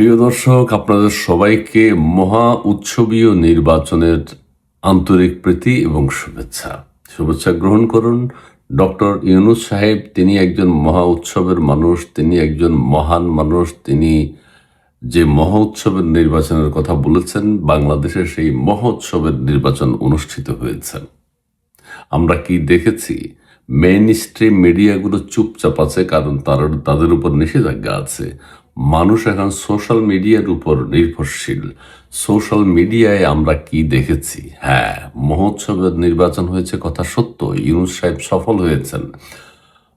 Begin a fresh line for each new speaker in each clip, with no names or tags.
প্রিয় দর্শক, আপনাদের সবাইকে মহা উৎসবীয় নির্বাচনের আন্তরিক প্রীতি এবং শুভেচ্ছা। শুভেচ্ছা গ্রহণ করুন ডক্টর ইউনুস সাহেব। তিনি একজন মহা উৎসবের মানুষ, তিনি একজন মহান মানুষ। তিনি যে মহোৎসবের নির্বাচনের কথা বলেছেন, বাংলাদেশে সেই মহোৎসবের নির্বাচন অনুষ্ঠিত হয়েছে। আমরা কি দেখেছি? মেইন স্ট্রিম মিডিয়াগুলো চুপচাপ আছে, কারণ তার, তাদের উপর নিষেধাজ্ঞা আছে। মানুষ এখন সোশ্যাল মিডিয়ার উপর নির্ভরশীল। সোশ্যাল মিডিয়ায় আমরা কি দেখেছি? হ্যাঁ মহোৎসবের নির্বাচন হয়েছে কথা সত্য, ইউনুস সাহেব সফল হয়েছেন।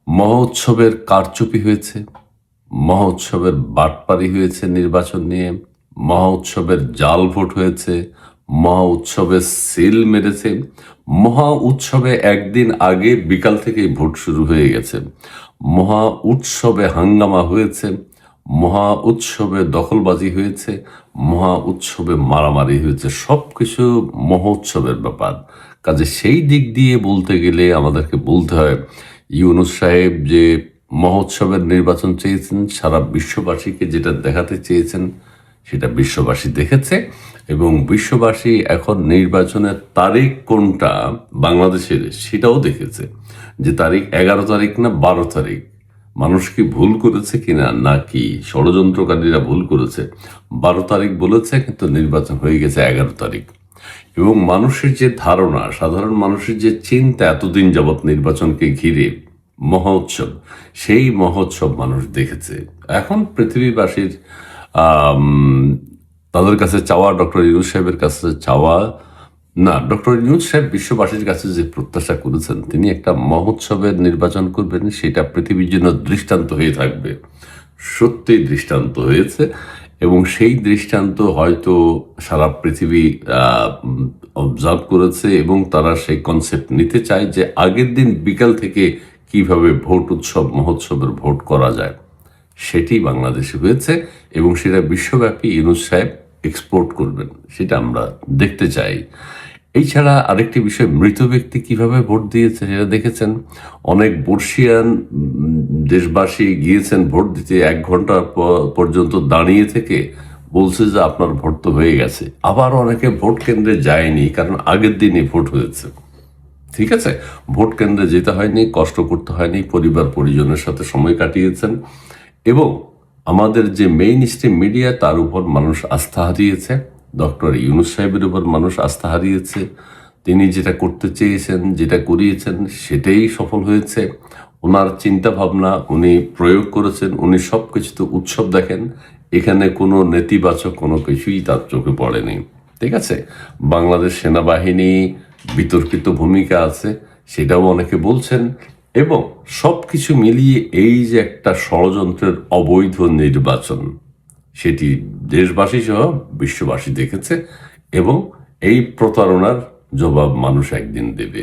মহোৎসবের কারচুপি হয়েছে, মহোৎসবের বাটপারি হয়েছে নির্বাচন নিয়ে, মহোৎসবের জাল ভোট হয়েছে মহা উৎসবে সিল মেরেছে, মহা উৎসবে একদিন আগে বিকাল থেকেই ভোট শুরু হয়ে গেছে, মহা উৎসবে হাঙ্গামা হয়েছে মহা উৎসবে দখলবাজি হয়েছে, মহা উৎসবে মারামারি হয়েছে সব কিছু মহোৎসবের ব্যাপার। কাজে সেই দিক দিয়ে বলতে গেলে আমাদেরকে বলতে হয়, ইউনুস সাহেব যে মহোৎসবের নির্বাচন চেয়েছেন, সারা বিশ্ববাসীকে যেটা দেখাতে চেয়েছেন, সেটা বিশ্ববাসী দেখেছে এবং বিশ্ববাসী এখন নির্বাচনের তারিখ কোনটা বাংলাদেশের সেটাও দেখেছে। যে তারিখ এগারো তারিখ না বারো তারিখ? মানুষ কি ভুল করেছে কিনা, নাকি ষড়যন্ত্রকারীরা ভুল করেছে? বারো তারিখ বলেছে, কিন্তু নির্বাচন হয়ে গেছে এগারো তারিখ। এবং মানুষের যে ধারণা, সাধারণ মানুষের যে চিন্তা এতদিন যাবৎ নির্বাচনকে ঘিরে মহোৎসব সেই মহোৎসব মানুষ দেখেছে। এখন পৃথিবীবাসীর তাদের কাছে চাওয়া, ডক্টর ইউনুস সাহেবের কাছে চাওয়া না, ডক্টর ইউনুস সাহেব বিশ্ববাসীর কাছে যে প্রত্যাশা করেছেন, তিনি একটা মহোৎসবের নির্বাচন করবেন, সেটা পৃথিবীর জন্য দৃষ্টান্ত হয়ে থাকবে। সত্যি দৃষ্টান্ত হয়েছে, এবং সেই দৃষ্টান্ত হয়তো সারা পৃথিবী অবজার্ভ করেছে, এবং তারা সেই কনসেপ্ট নিতে চায় যে আগের দিন বিকাল থেকে কীভাবে ভোট উৎসব, মহোৎসবের ভোট করা যায়। সেটি বাংলাদেশে হয়েছে, এবং সেটা বিশ্বব্যাপী ইউনুস সাহেব এক্সপোর্ট করবেন, সেটা আমরা দেখতে চাই। এছাড়া আরেকটি বিষয়, মৃত ব্যক্তি কীভাবে ভোট দিয়েছে সেটা দেখেছেন। অনেক বর্ষিয়ান দেশবাসী গিয়েছেন ভোট দিতে, এক ঘণ্টা পর্যন্ত দাঁড়িয়ে থেকে বলছে যে আপনার ভোট তো হয়ে গেছে। আবার অনেকে ভোট কেন্দ্রে যায়নি, কারণ আগের দিনই ভোট হয়েছে। ঠিক আছে? ভোট কেন্দ্রে যেতে হয়নি, কষ্ট করতে হয়নি, পরিবার পরিজনের সাথে সময় কাটিয়েছেন। এবং আমাদের যে মেইন স্ট্রিম মিডিয়া তার উপর মানুষ আস্থা হারিয়েছে। ডক্টর ইউনুস সাহেবের উপর মানুষ আস্থা হারিয়েছে। তিনি যেটা করতে চেয়েছেন, যেটা করিয়েছেন, সেটাই সফল হয়েছে। ওনার চিন্তা ভাবনা উনি প্রয়োগ করেছেন, উনি সব কিছুতে উৎসব দেখেন। এখানে কোনো নেতিবাচক কোনো কিছুই তার চোখে পড়েনি। ঠিক আছে? বাংলাদেশ সেনাবাহিনী বিতর্কিত ভূমিকা আছে, সেটাও অনেকে বলছেন। এবং সবকিছু মিলিয়ে এই যে একটা ষড়যন্ত্রের অবৈধ নির্বাচন সেটি দেশবাসী সহ বিশ্ববাসী দেখেছে এবং এই প্রতারণার জবাব মানুষ একদিন দেবে।